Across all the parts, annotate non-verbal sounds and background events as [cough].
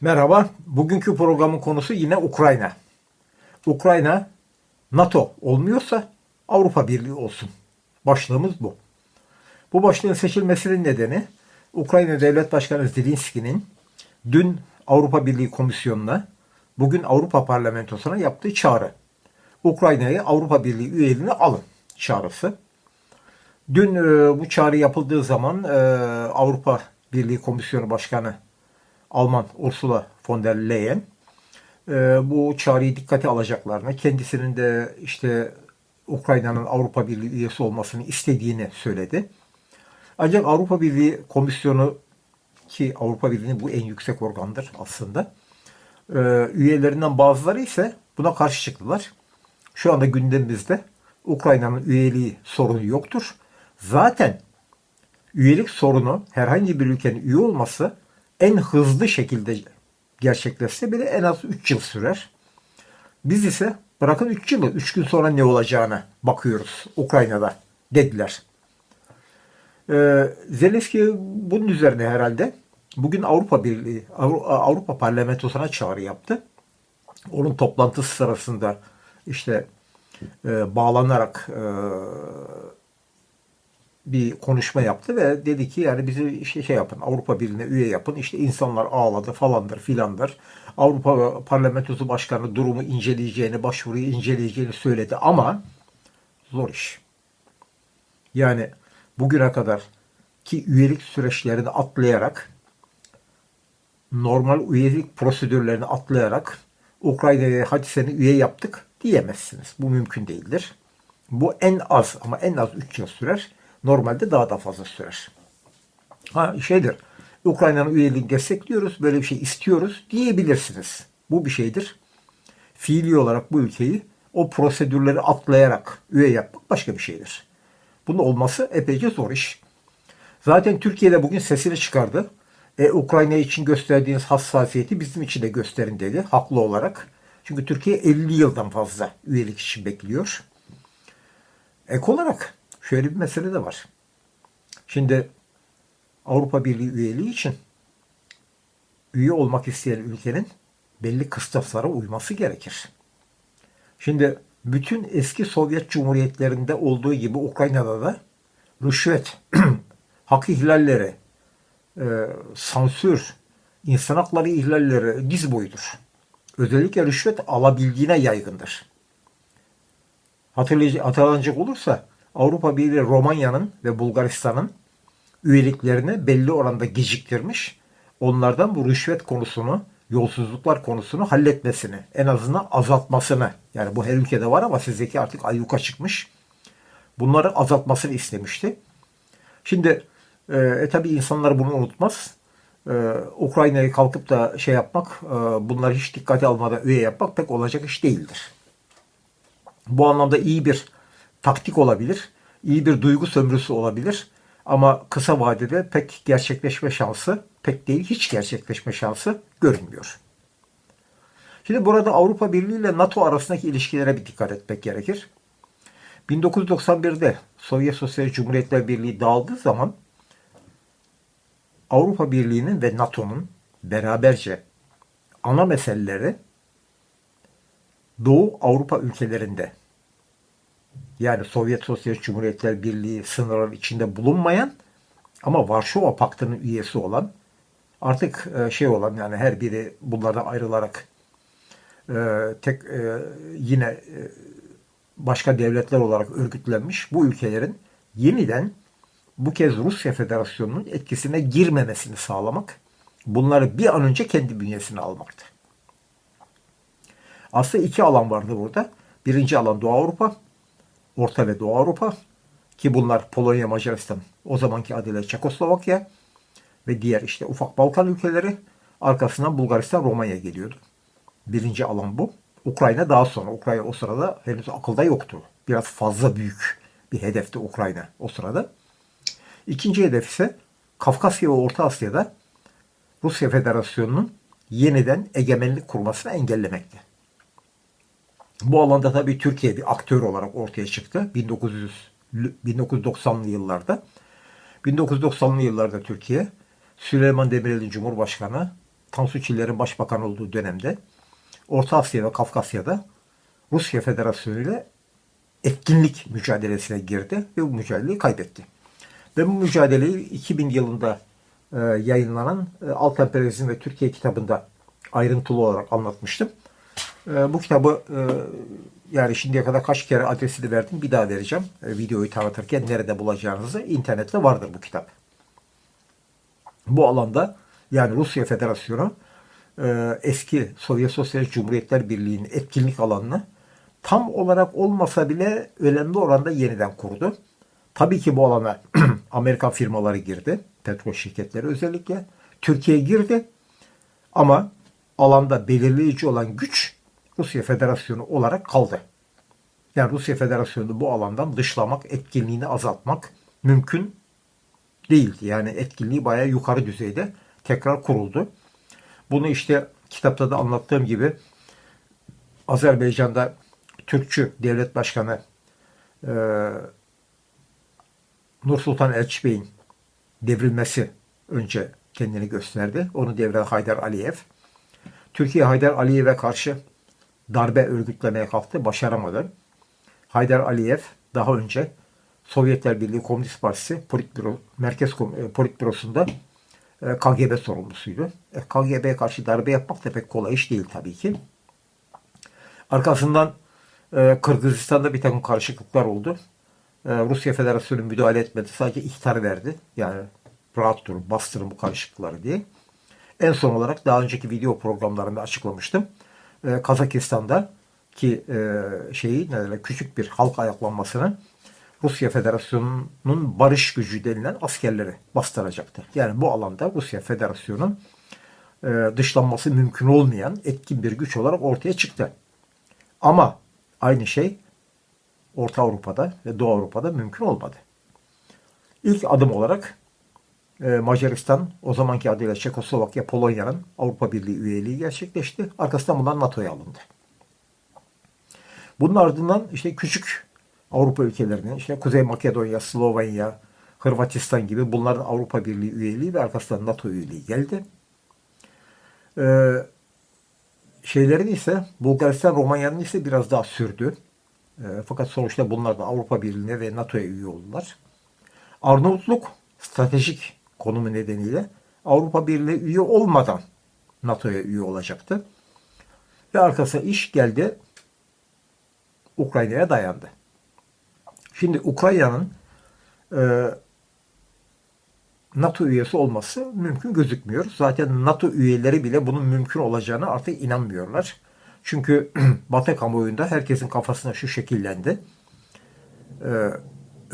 Merhaba. Bugünkü programın konusu yine Ukrayna. Ukrayna NATO olmuyorsa Avrupa Birliği olsun. Başlığımız bu. Bu başlığın seçilmesinin nedeni Ukrayna Devlet Başkanı Zelenski'nin dün Avrupa Birliği Komisyonu'na bugün Avrupa Parlamentosu'na yaptığı çağrı. Ukrayna'yı Avrupa Birliği üyeliğine alın çağrısı. Dün e, bu çağrı yapıldığı zaman e, Avrupa Birliği Komisyonu Başkanı Alman Ursula von der Leyen e, bu çağrıyı dikkate alacaklarını, kendisinin de işte Ukrayna'nın Avrupa Birliği üyesi olmasını istediğini söyledi. Ancak Avrupa Birliği Komisyonu ki Avrupa Birliği'nin bu en yüksek organdır aslında. e, üyelerinden bazıları ise buna karşı çıktılar. Şu anda gündemimizde Ukrayna'nın üyeliği sorunu yoktur. Zaten üyelik sorunu herhangi bir ülkenin üye olması en hızlı şekilde gerçekleşse bile en az 3 yıl sürer. Biz ise bırakın 3 yılı 3 gün sonra ne olacağına bakıyoruz Ukrayna'da dediler. Ee, Zelenski bunun üzerine herhalde bugün Avrupa Birliği Avru- Avrupa Parlamentosu'na çağrı yaptı. Onun toplantısı sırasında işte e, bağlanarak e, bir konuşma yaptı ve dedi ki yani bizi işte şey yapın Avrupa Birliği'ne üye yapın işte insanlar ağladı falandır filandır. Avrupa Parlamentosu Başkanı durumu inceleyeceğini, başvuruyu inceleyeceğini söyledi ama zor iş. Yani bugüne kadar ki üyelik süreçlerini atlayarak normal üyelik prosedürlerini atlayarak Ukrayna'ya hadi seni üye yaptık diyemezsiniz. Bu mümkün değildir. Bu en az ama en az 3 yıl sürer. Normalde daha da fazla sürer. Ha şeydir. Ukrayna'nın üyeliğini destekliyoruz, böyle bir şey istiyoruz diyebilirsiniz. Bu bir şeydir. Fiili olarak bu ülkeyi o prosedürleri atlayarak üye yapmak başka bir şeydir. Bunun olması epeyce zor iş. Zaten Türkiye'de bugün sesini çıkardı. E, Ukrayna için gösterdiğiniz hassasiyeti bizim için de gösterin dedi. Haklı olarak. Çünkü Türkiye 50 yıldan fazla üyelik için bekliyor. Ek olarak şöyle bir mesele de var. Şimdi Avrupa Birliği üyeliği için üye olmak isteyen ülkenin belli kıstaslara uyması gerekir. Şimdi bütün eski Sovyet Cumhuriyetlerinde olduğu gibi Ukrayna'da da rüşvet, [clears throat] hak ihlalleri, e, sansür, insan hakları ihlalleri diz boyudur. Özellikle rüşvet alabildiğine yaygındır. Hatırlayacak, hatırlanacak olursa Avrupa Birliği Romanya'nın ve Bulgaristan'ın üyeliklerini belli oranda geciktirmiş. Onlardan bu rüşvet konusunu, yolsuzluklar konusunu halletmesini, en azından azaltmasını, yani bu her ülkede var ama sizdeki artık ayyuka çıkmış. Bunları azaltmasını istemişti. Şimdi e, e insanlar bunu unutmaz. E, Ukrayna'yı kalkıp da şey yapmak, e, bunları hiç dikkate almadan üye yapmak pek olacak iş değildir. Bu anlamda iyi bir taktik olabilir, iyi bir duygu sömürüsü olabilir. Ama kısa vadede pek gerçekleşme şansı, pek değil hiç gerçekleşme şansı görünmüyor. Şimdi burada Avrupa Birliği ile NATO arasındaki ilişkilere bir dikkat etmek gerekir. 1991'de Sovyet Sosyalist Cumhuriyetler Birliği dağıldığı zaman Avrupa Birliği'nin ve NATO'nun beraberce ana meseleleri Doğu Avrupa ülkelerinde yani Sovyet Sosyalist Cumhuriyetler Birliği sınırları içinde bulunmayan ama Varşova Paktı'nın üyesi olan artık e, şey olan yani her biri bunlardan ayrılarak e, tek e, yine başka devletler olarak örgütlenmiş bu ülkelerin yeniden bu kez Rusya Federasyonu'nun etkisine girmemesini sağlamak, bunları bir an önce kendi bünyesine almaktı. Aslında iki alan vardı burada. Birinci alan Doğu Avrupa, Orta ve Doğu Avrupa ki bunlar Polonya, Macaristan, o zamanki adıyla Çekoslovakya ve diğer işte ufak Balkan ülkeleri arkasından Bulgaristan, Romanya geliyordu. Birinci alan bu. Ukrayna daha sonra. Ukrayna o sırada henüz akılda yoktu. Biraz fazla büyük bir hedefti Ukrayna o sırada. İkinci hedef ise Kafkasya ve Orta Asya'da Rusya Federasyonu'nun yeniden egemenlik kurmasını engellemekti. Bu alanda tabii Türkiye bir aktör olarak ortaya çıktı 1900 1990'lı yıllarda. 1990'lı yıllarda Türkiye Süleyman Demirel'in Cumhurbaşkanı Tansu Çiller'in başbakan olduğu dönemde Orta Asya ve Kafkasya'da Rusya Federasyonu ile etkinlik mücadelesine girdi ve bu mücadeleyi kaybetti. Ben bu mücadeleyi 2000 yılında e, yayınlanan e, Alt Emperyalizm ve Türkiye kitabında ayrıntılı olarak anlatmıştım. E, bu kitabı e, yani şimdiye kadar kaç kere adresini verdim bir daha vereceğim. E, videoyu tanıtırken nerede bulacağınızı internette vardır bu kitap. Bu alanda yani Rusya Federasyonu e, eski Sovyet Sosyalist Cumhuriyetler Birliği'nin etkinlik alanını tam olarak olmasa bile önemli oranda yeniden kurdu. Tabii ki bu alana [clears throat] Amerikan firmaları girdi. Petrol şirketleri özellikle. Türkiye girdi. Ama alanda belirleyici olan güç Rusya Federasyonu olarak kaldı. Yani Rusya Federasyonu bu alandan dışlamak, etkinliğini azaltmak mümkün değildi. Yani etkinliği bayağı yukarı düzeyde tekrar kuruldu. Bunu işte kitapta da anlattığım gibi Azerbaycan'da Türkçü devlet başkanı e, Nursultan Elçibey'in devrilmesi önce kendini gösterdi. Onu devren Haydar Aliyev. Türkiye Haydar Aliyev'e karşı darbe örgütlemeye kalktı. Başaramadı. Haydar Aliyev daha önce Sovyetler Birliği Komünist Partisi Politbüro, Merkez e, Politbürosu'nda e, KGB sorumlusuydu. E, KGB'ye karşı darbe yapmak da pek kolay iş değil tabii ki. Arkasından Kırgızistan'da bir takım karışıklıklar oldu. Rusya Federasyonu müdahale etmedi. Sadece ihtar verdi. Yani rahat durun, bastırın bu karışıklıkları diye. En son olarak daha önceki video programlarında açıklamıştım. E, Kazakistan'da ki e, şeyi ne küçük bir halk ayaklanmasını Rusya Federasyonu'nun barış gücü denilen askerleri bastıracaktı. Yani bu alanda Rusya Federasyonu e, dışlanması mümkün olmayan etkin bir güç olarak ortaya çıktı. Ama aynı şey Orta Avrupa'da ve Doğu Avrupa'da mümkün olmadı. İlk adım olarak Macaristan, o zamanki adıyla Çekoslovakya, Polonya'nın Avrupa Birliği üyeliği gerçekleşti. Arkasından bunlar NATO'ya alındı. Bunun ardından işte küçük Avrupa ülkelerinin işte Kuzey Makedonya, Slovenya, Hırvatistan gibi bunların Avrupa Birliği üyeliği ve arkasından NATO üyeliği geldi. Ee, şeylerin ise Bulgaristan, Romanya'nın ise biraz daha sürdü. Ee, fakat sonuçta bunlar da Avrupa Birliği'ne ve NATO'ya üye oldular. Arnavutluk stratejik konumu nedeniyle Avrupa Birliği üye olmadan NATO'ya üye olacaktı. Ve arkasına iş geldi Ukrayna'ya dayandı. Şimdi Ukrayna'nın e, NATO üyesi olması mümkün gözükmüyor. Zaten NATO üyeleri bile bunun mümkün olacağını artık inanmıyorlar. Çünkü [clears throat] Batı kamuoyunda herkesin kafasına şu şekillendi. Ee,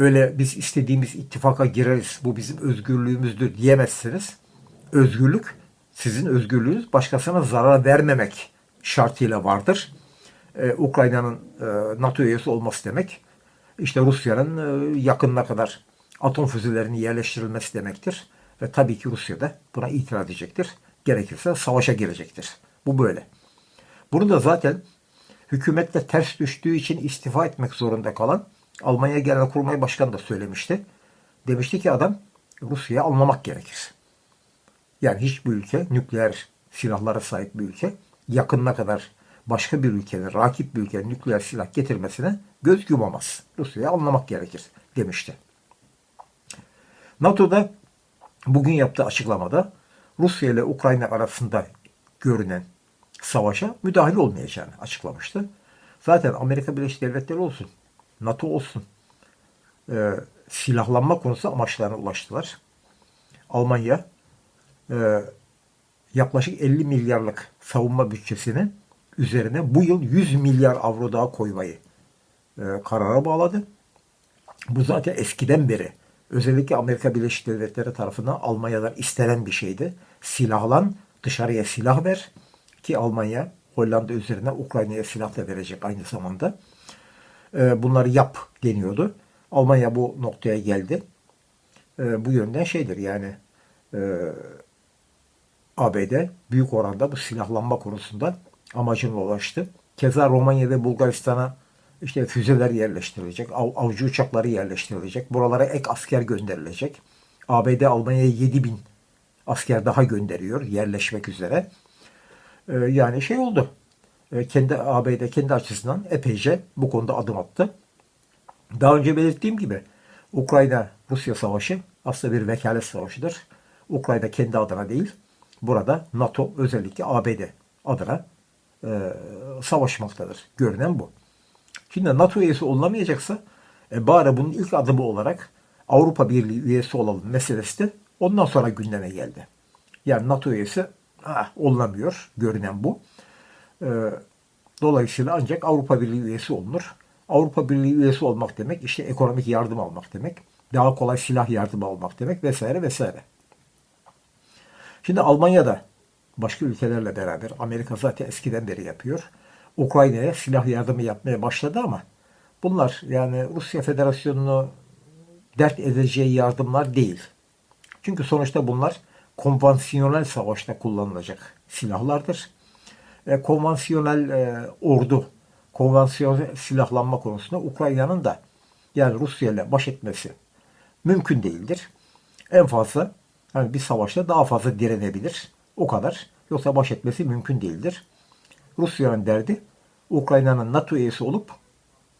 öyle biz istediğimiz ittifaka gireriz, bu bizim özgürlüğümüzdür diyemezsiniz. Özgürlük, sizin özgürlüğünüz başkasına zarar vermemek şartıyla vardır. Ee, Ukrayna'nın e, NATO üyesi olması demek, işte Rusya'nın e, yakınına kadar atom füzelerinin yerleştirilmesi demektir. Ve tabii ki Rusya da buna itiraz edecektir. Gerekirse savaşa girecektir. Bu böyle. Bunu da zaten hükümetle ters düştüğü için istifa etmek zorunda kalan Almanya Genelkurmay Başkanı da söylemişti. Demişti ki adam Rusya'yı anlamak gerekir. Yani hiçbir ülke nükleer silahlara sahip bir ülke yakınına kadar başka bir ülkenin, rakip bir ülkenin nükleer silah getirmesine göz yumamaz. Rusya'yı anlamak gerekir demişti. NATO'da bugün yaptığı açıklamada Rusya ile Ukrayna arasında görünen savaşa müdahil olmayacağını açıklamıştı. Zaten Amerika Birleşik Devletleri olsun, NATO olsun e, silahlanma konusu amaçlarına ulaştılar. Almanya e, yaklaşık 50 milyarlık savunma bütçesinin üzerine bu yıl 100 milyar avro daha koymayı e, karara bağladı. Bu zaten eskiden beri özellikle Amerika Birleşik Devletleri tarafından Almanya'dan istenen bir şeydi. Silahlan, dışarıya silah ver ki Almanya Hollanda üzerine Ukrayna'ya silah da verecek aynı zamanda. E, bunları yap deniyordu. Almanya bu noktaya geldi. E, bu yönden şeydir yani e, ABD büyük oranda bu silahlanma konusunda amacına ulaştı. Keza Romanya ve Bulgaristan'a işte füzeler yerleştirilecek, av, avcı uçakları yerleştirilecek, buralara ek asker gönderilecek. ABD Almanya'ya 7 bin asker daha gönderiyor yerleşmek üzere. Ee, yani şey oldu. Ee, kendi ABD kendi açısından epeyce bu konuda adım attı. Daha önce belirttiğim gibi Ukrayna-Rusya savaşı aslında bir vekalet savaşıdır. Ukrayna kendi adına değil, burada NATO özellikle ABD adına e, savaşmaktadır. Görünen bu. Şimdi NATO üyesi olunamayacaksa e, bari bunun ilk adımı olarak Avrupa Birliği üyesi olalım meselesi de ondan sonra gündeme geldi. Yani NATO üyesi ah, olunamıyor. Görünen bu. E, dolayısıyla ancak Avrupa Birliği üyesi olunur. Avrupa Birliği üyesi olmak demek işte ekonomik yardım almak demek. Daha kolay silah yardımı almak demek vesaire vesaire. Şimdi Almanya'da başka ülkelerle beraber Amerika zaten eskiden beri yapıyor. Ukrayna'ya silah yardımı yapmaya başladı ama bunlar yani Rusya Federasyonu'nu dert edeceği yardımlar değil. Çünkü sonuçta bunlar konvansiyonel savaşta kullanılacak silahlardır. E, konvansiyonel e, ordu, konvansiyonel silahlanma konusunda Ukrayna'nın da yani Rusya ile baş etmesi mümkün değildir. En fazla yani bir savaşta daha fazla direnebilir. O kadar. Yoksa baş etmesi mümkün değildir. Rusya'nın derdi Ukrayna'nın NATO üyesi olup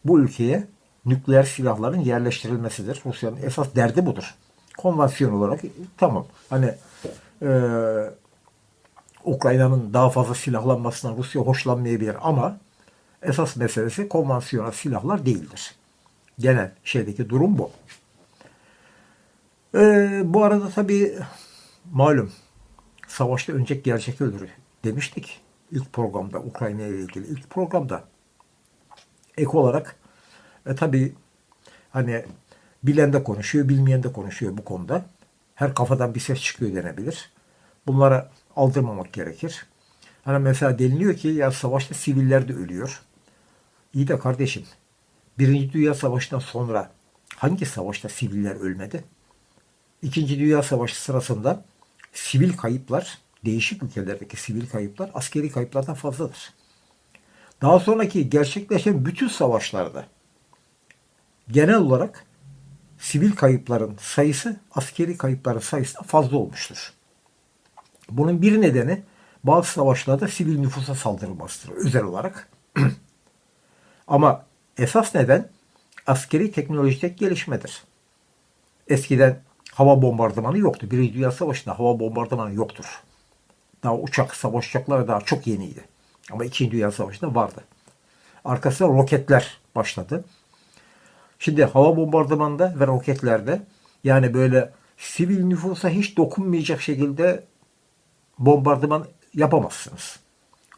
bu ülkeye nükleer silahların yerleştirilmesidir. Rusya'nın esas derdi budur. Konvansiyon olarak tamam. Hani e, Ukrayna'nın daha fazla silahlanmasından Rusya hoşlanmayabilir ama esas meselesi konvansiyonel silahlar değildir. Genel şeydeki durum bu. E, bu arada tabii malum savaşta öncek gerçek ölür demiştik ilk programda Ukrayna ile ilgili ilk programda ek olarak e, tabii hani bilen de konuşuyor, bilmeyen de konuşuyor bu konuda. Her kafadan bir ses çıkıyor denebilir. Bunlara aldırmamak gerekir. Hani mesela deniliyor ki ya savaşta siviller de ölüyor. İyi de kardeşim Birinci Dünya Savaşı'ndan sonra hangi savaşta siviller ölmedi? İkinci Dünya Savaşı sırasında sivil kayıplar, değişik ülkelerdeki sivil kayıplar askeri kayıplardan fazladır. Daha sonraki gerçekleşen bütün savaşlarda genel olarak sivil kayıpların sayısı askeri kayıpların sayısından fazla olmuştur. Bunun bir nedeni bazı savaşlarda sivil nüfusa saldırılmasıdır özel olarak. [clears throat] Ama esas neden askeri teknolojideki gelişmedir. Eskiden hava bombardımanı yoktu. Birinci Dünya Savaşı'nda hava bombardımanı yoktur. Daha uçak, savaş uçakları daha çok yeniydi. Ama İkinci Dünya Savaşı'nda vardı. Arkasında roketler başladı. Şimdi hava bombardımanında ve roketlerde yani böyle sivil nüfusa hiç dokunmayacak şekilde bombardıman yapamazsınız.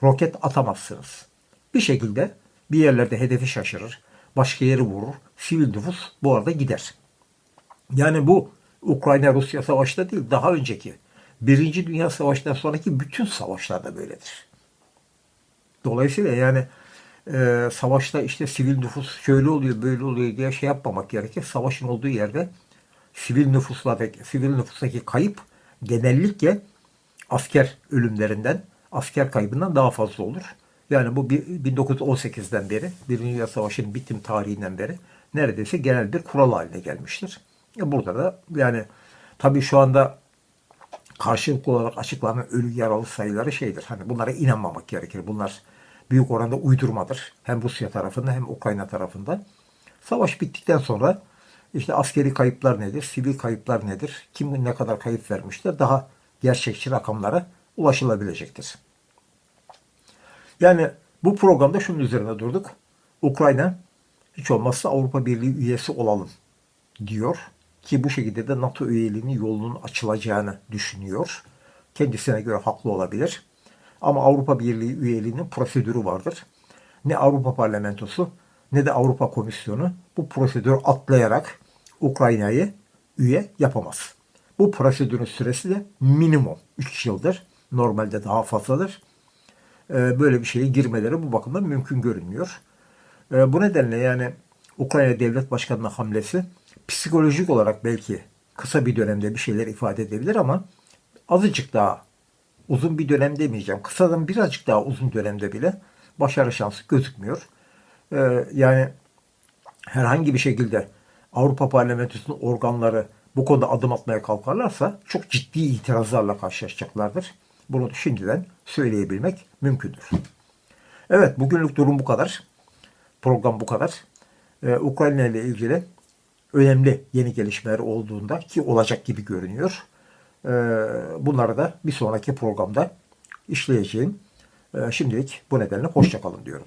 Roket atamazsınız. Bir şekilde bir yerlerde hedefi şaşırır. Başka yeri vurur. Sivil nüfus bu arada gider. Yani bu Ukrayna-Rusya savaşta değil daha önceki Birinci Dünya Savaşı'ndan sonraki bütün savaşlarda böyledir. Dolayısıyla yani e, savaşta işte sivil nüfus şöyle oluyor böyle oluyor diye şey yapmamak gerekir. Savaşın olduğu yerde sivil nüfuslardaki sivil nüfustaki kayıp genellikle asker ölümlerinden, asker kaybından daha fazla olur. Yani bu 1918'den beri, Birinci Dünya Savaşı'nın bitim tarihinden beri neredeyse genel bir kural haline gelmiştir. E, burada da yani tabii şu anda karşılıklı olarak açıklanan ölü yaralı sayıları şeydir. Hani bunlara inanmamak gerekir. Bunlar büyük oranda uydurmadır. Hem Rusya tarafında hem Ukrayna tarafında. Savaş bittikten sonra işte askeri kayıplar nedir, sivil kayıplar nedir, kim ne kadar kayıp vermiştir daha gerçekçi rakamlara ulaşılabilecektir. Yani bu programda şunun üzerine durduk. Ukrayna hiç olmazsa Avrupa Birliği üyesi olalım diyor ki bu şekilde de NATO üyeliğinin yolunun açılacağını düşünüyor. Kendisine göre haklı olabilir. Ama Avrupa Birliği üyeliğinin prosedürü vardır. Ne Avrupa Parlamentosu ne de Avrupa Komisyonu bu prosedürü atlayarak Ukrayna'yı üye yapamaz. Bu prosedürün süresi de minimum 3 yıldır. Normalde daha fazladır. Ee, böyle bir şeye girmeleri bu bakımdan mümkün görünmüyor. Ee, bu nedenle yani Ukrayna Devlet Başkanı'nın hamlesi psikolojik olarak belki kısa bir dönemde bir şeyler ifade edebilir ama azıcık daha uzun bir dönem demeyeceğim. Kısadan birazcık daha uzun dönemde bile başarı şansı gözükmüyor. Ee, yani herhangi bir şekilde Avrupa Parlamentosu'nun organları bu konuda adım atmaya kalkarlarsa çok ciddi itirazlarla karşılaşacaklardır. Bunu şimdiden söyleyebilmek mümkündür. Evet bugünlük durum bu kadar. Program bu kadar. Ee, Ukrayna ile ilgili önemli yeni gelişmeler olduğunda ki olacak gibi görünüyor. Ee, bunları da bir sonraki programda işleyeceğim. Ee, şimdilik bu nedenle hoşçakalın diyorum.